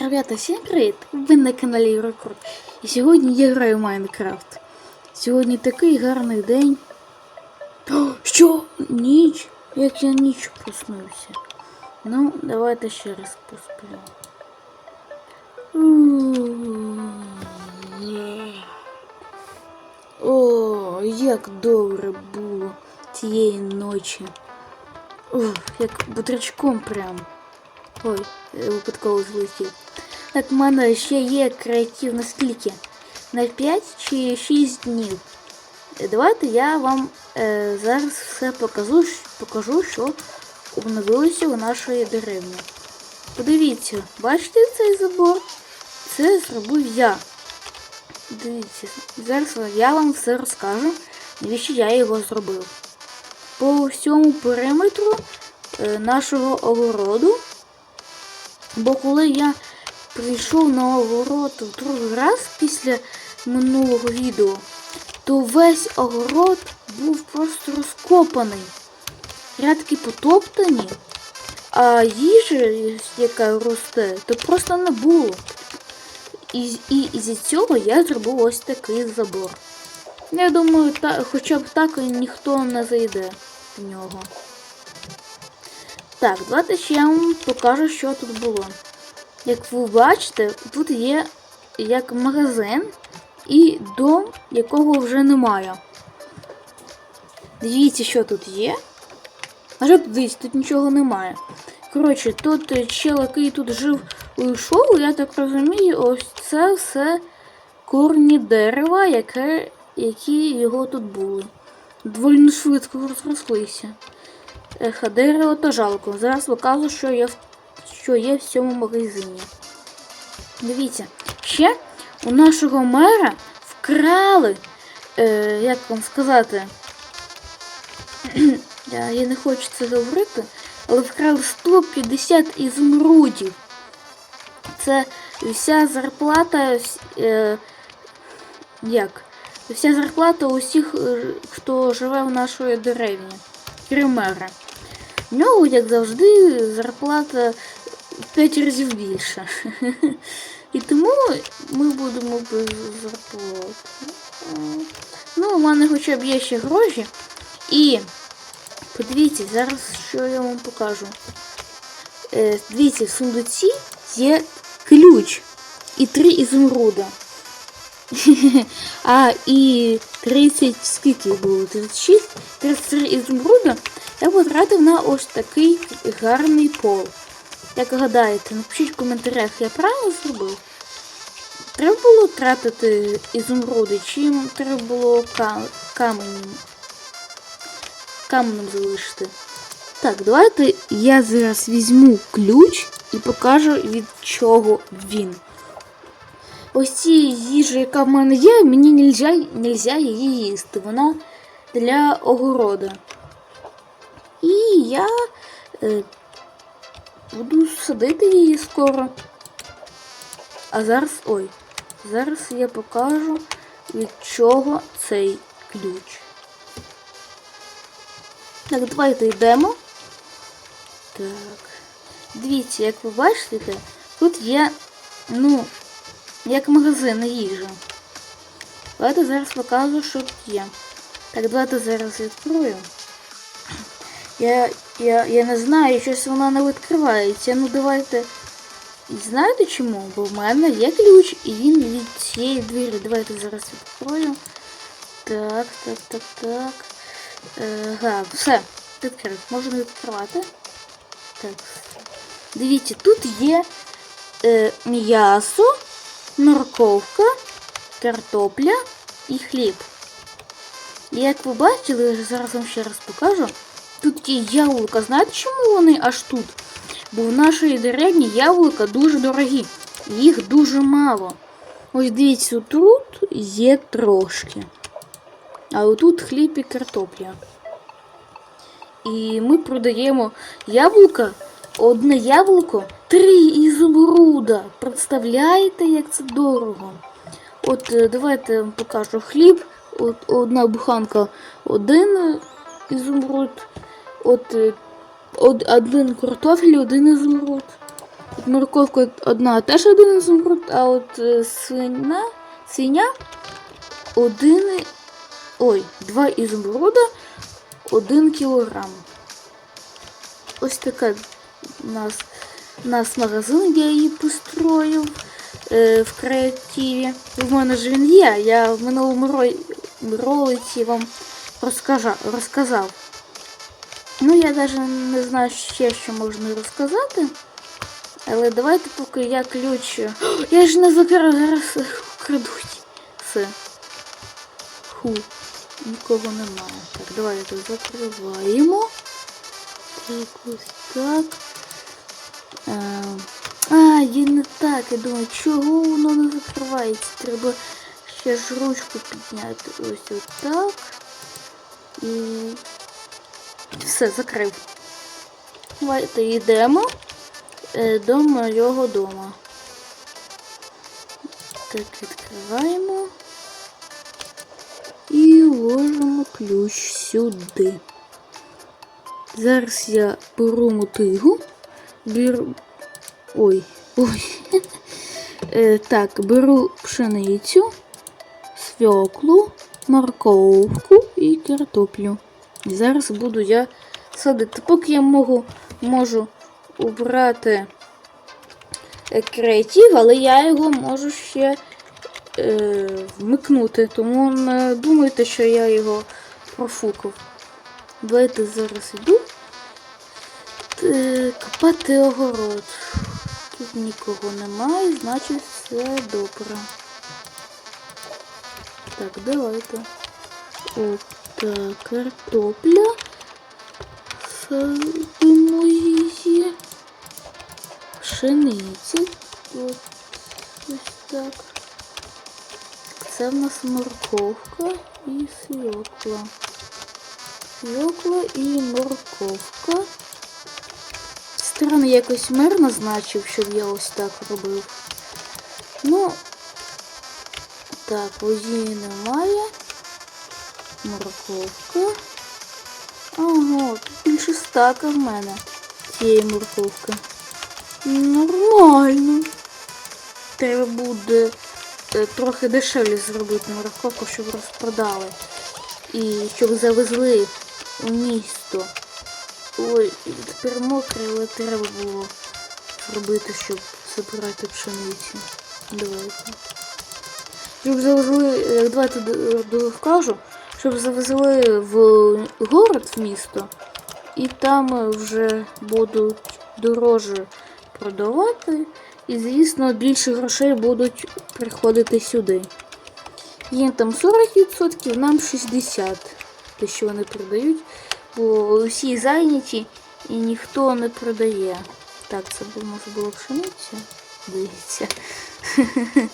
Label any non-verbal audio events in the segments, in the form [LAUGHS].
Ребята, всім привіт! Ви на каналі Єврокрут. І сьогодні я граю в Майнкрафт. Сьогодні такий гарний день. О, що? Ніч? Як я ніч проснувся. Ну, давайте ще раз посплю. О, як добре було цієї ночі. Ох, як бутрячком прям. Ой, випадково злетів. Так, в мене ще є креатив на скільки? На 5 чи 6 днів. Давайте я вам е, зараз все покажу, покажу, що обновилося у нашої деревні. Подивіться, бачите цей забор? Це зробив я. Дивіться, зараз я вам все розкажу, навіщо я його зробив. По всьому периметру е, нашого огороду Бо коли я прийшов на огород в другий раз після минулого відео, то весь огород був просто розкопаний. Рядки потоптані, а їжі, яка росте, то просто не було. І, і, і зі цього я зробив ось такий забор. Я думаю, та, хоча б так ніхто не зайде в нього. Так, давайте ще я вам покажу, що тут було. Як ви бачите, тут є як магазин і дом, якого вже немає. Дивіться, що тут є. Тут дивіться, тут нічого немає. Коротше, тут чел, який тут жив, уйшов, я так розумію, ось це все корні дерева, яке, які його тут були. Доволі швидко розрослися. Дерево то жалко. Зараз покажу, що є, що є в цьому магазині. Дивіться, ще у нашого мера вкрали, е, як вам сказати, [CLEARS THROAT] я, я не хочу це говорити, але вкрали 150 ізумрудів. Це вся зарплата, е, як? Вся зарплата усіх, е, хто живе в нашій деревні, крім мера. Нього, як завжди, зарплата в 5 разів більша. І тому ми будемо без зарплати. Ну, у мене хоча б є ще гроші. І подивіться, зараз що я вам покажу. Е, дивіться, в сундуці є ключ і три ізумруда. [LAUGHS] А, і 30, скільки було? 36, 33 ізумруда я потратив на ось такий гарний пол. Як гадаєте, напишіть в коментарях, я правильно зробив? Треба було тратити ізумруди, чи треба було ка- каменем, каменем залишити? Так, давайте я зараз візьму ключ і покажу від чого він. Ось ці їжі, яка в мене є, мені нельзя, нельзя її їсти. Вона для огорода. Я е, буду садити її скоро. А зараз. Ой, зараз я покажу, від чого цей ключ. Так, давайте йдемо. Так. Дивіться, як ви бачите, тут є, ну, як магазин їжі. Давайте зараз покажу, що тут є. Так, давайте зараз відкрою. Я, я, я не знаю, щось вона не відкривається. Ну давайте. Знаєте чому? Бо в мене є ключ і він від цієї двері. Давайте зараз відкрою. Так, так, так, так. Е, Ага, все, відкрив. Можна відкривати. Так. Дивіться, тут є е, м'ясо, морковка, картопля і хліб. Як ви бачили, зараз вам ще раз покажу. Тут є яблука. Знаєте, чому вони аж тут? Бо в нашій деревні яблука дуже дорогі. Їх дуже мало. Ось дивіться, тут є трошки. А отут хліб і картопля. І ми продаємо яблука. Одне яблуко три ізумруда. Представляєте, як це дорого? От е, давайте вам покажу хліб. От одна буханка один ізумруд. От е, од, один картофель, один ізумруд. От морковка одна теж один ізумруд, а от е, свиня, свиня один. Ой, два ізумруда, один кілограм. Ось така у нас, у нас магазин, я її построїв е, в креативі. В мене ж він є. Я в минулому ро- ролиці вам розкажа, розказав. Ну, я навіть не знаю ще, що можна розказати. Але давайте поки я ключ. О, я ж не закрив, зараз крадуть. Все. Ху. Нікого немає. Так, давайте закриваємо. Так, ось так. Е, А, є не так. Я думаю, чого воно не закривається? Треба ще ж ручку підняти. Ось отак. І все, закрив. Давайте йдемо е, до моєго дома. Так, відкриваємо. І ложимо ключ сюди. Зараз я беру мотигу. Беру. Ой, ой. [LAUGHS] Е, так, беру пшеницю, свеклу, морковку і картоплю. І зараз буду я садити. Поки я можу, можу убрати е, креатив, але я його можу ще е, вмикнути. Тому не думайте, що я його профукав. Давайте зараз іду е, копати огород. Тут нікого немає, значить все добре. Так, давайте. Так, картопля. Садимо її. Пшениця. От, ось так. Це в нас морковка і свекла. Свекла і морковка. Странно якось мер назначив, щоб я ось так робив. Ну, так, водії немає. Морковка. Ага, тут більше стака в мене цієї морковки. Нормально. Треба буде е, трохи дешевле зробити морковку, щоб розпродали. І щоб завезли у місто. Ой, тепер мокре, але треба було зробити, щоб забирати пшеницю. Давайте. Щоб завезли, давайте скажу, щоб завезли в город, в місто, і там вже будуть дороже продавати. І, звісно, більше грошей будуть приходити сюди. Їм там 40%, нам 60%, те, що вони продають, бо усі зайняті і ніхто не продає. Так, це може було пшениця? Дивіться. [LAUGHS]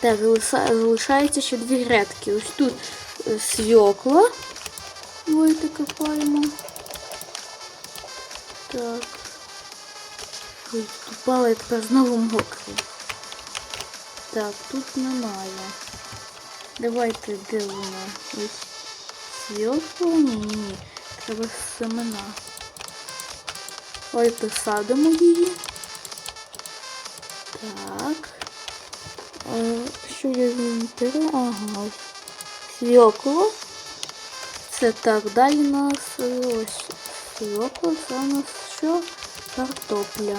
Так, залишається ще дві грядки. Ось тут е, свекла. Давайте копаємо. Так. Ой, упала і тепер знову мокрий. Так, тут немає. Давайте де вона? Ось свекла? Ні, ні. Треба семена. Давайте садимо її. Що я з ним беру? Ага. Свекло. Це так, далі у нас е, ось свекло, це у нас що? Картопля.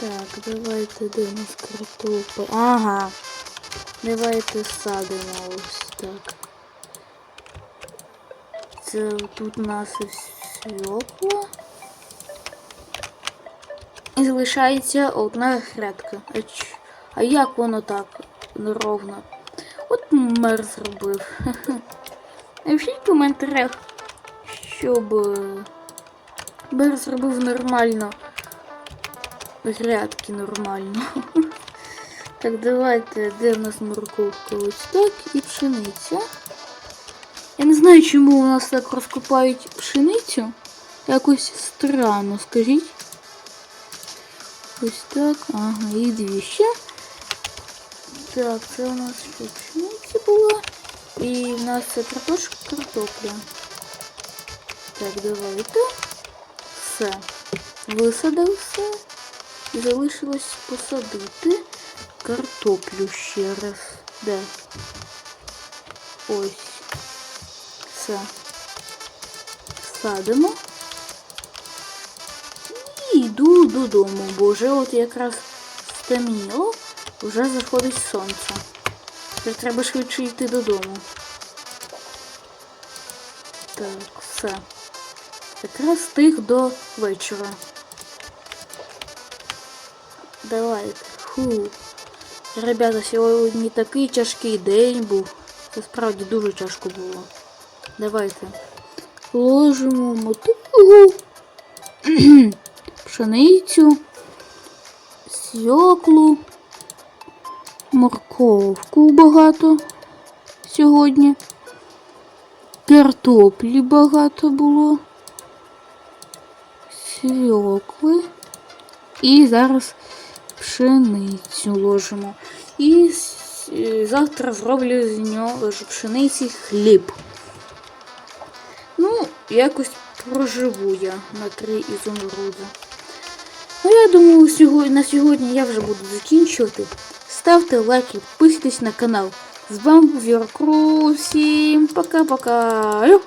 Так, давайте де у нас картопля. Ага. Давайте садимо ось так. Це тут у нас свекло. І залишається одна грядка. А, як воно так неровно? От мер зробив. [LAUGHS] Напишіть в коментарях, щоб е, мер зробив нормально. Грядки нормально. [LAUGHS] Так, давайте, де в нас морковка? Ось так і пшениця. Я не знаю, чому у нас так розкопають пшеницю. Якось странно, скажіть. Ось так. Ага, і дві ще. Так, це у нас ще пшениця була. І в нас картошка картопля. Так, давайте. Все. висадив все. І залишилось посадити картоплю ще раз. Де? Ось. Все. Садимо. І йду додому, бо вже от якраз стемніло, вже заходить сонце. Тепер треба швидше йти додому. Так, все. Якраз стих до вечора. Давайте. Фу. Ребята, сьогодні такий тяжкий день був. Це справді дуже тяжко було. Давайте. Ложимо мотугу. [CLEARS THROAT] Пшеницю. Свеклу. Морковку багато сьогодні. Картоплі багато було. Свекли. І зараз пшеницю ложимо. І е, завтра зроблю з нього з пшениці хліб. Ну, якось проживу я на три ізумруди. Ну, я думаю, на сьогодні я вже буду закінчувати. Ставте лайки, підписуйтесь на канал. З вами був Юркру. Всім пока-пока.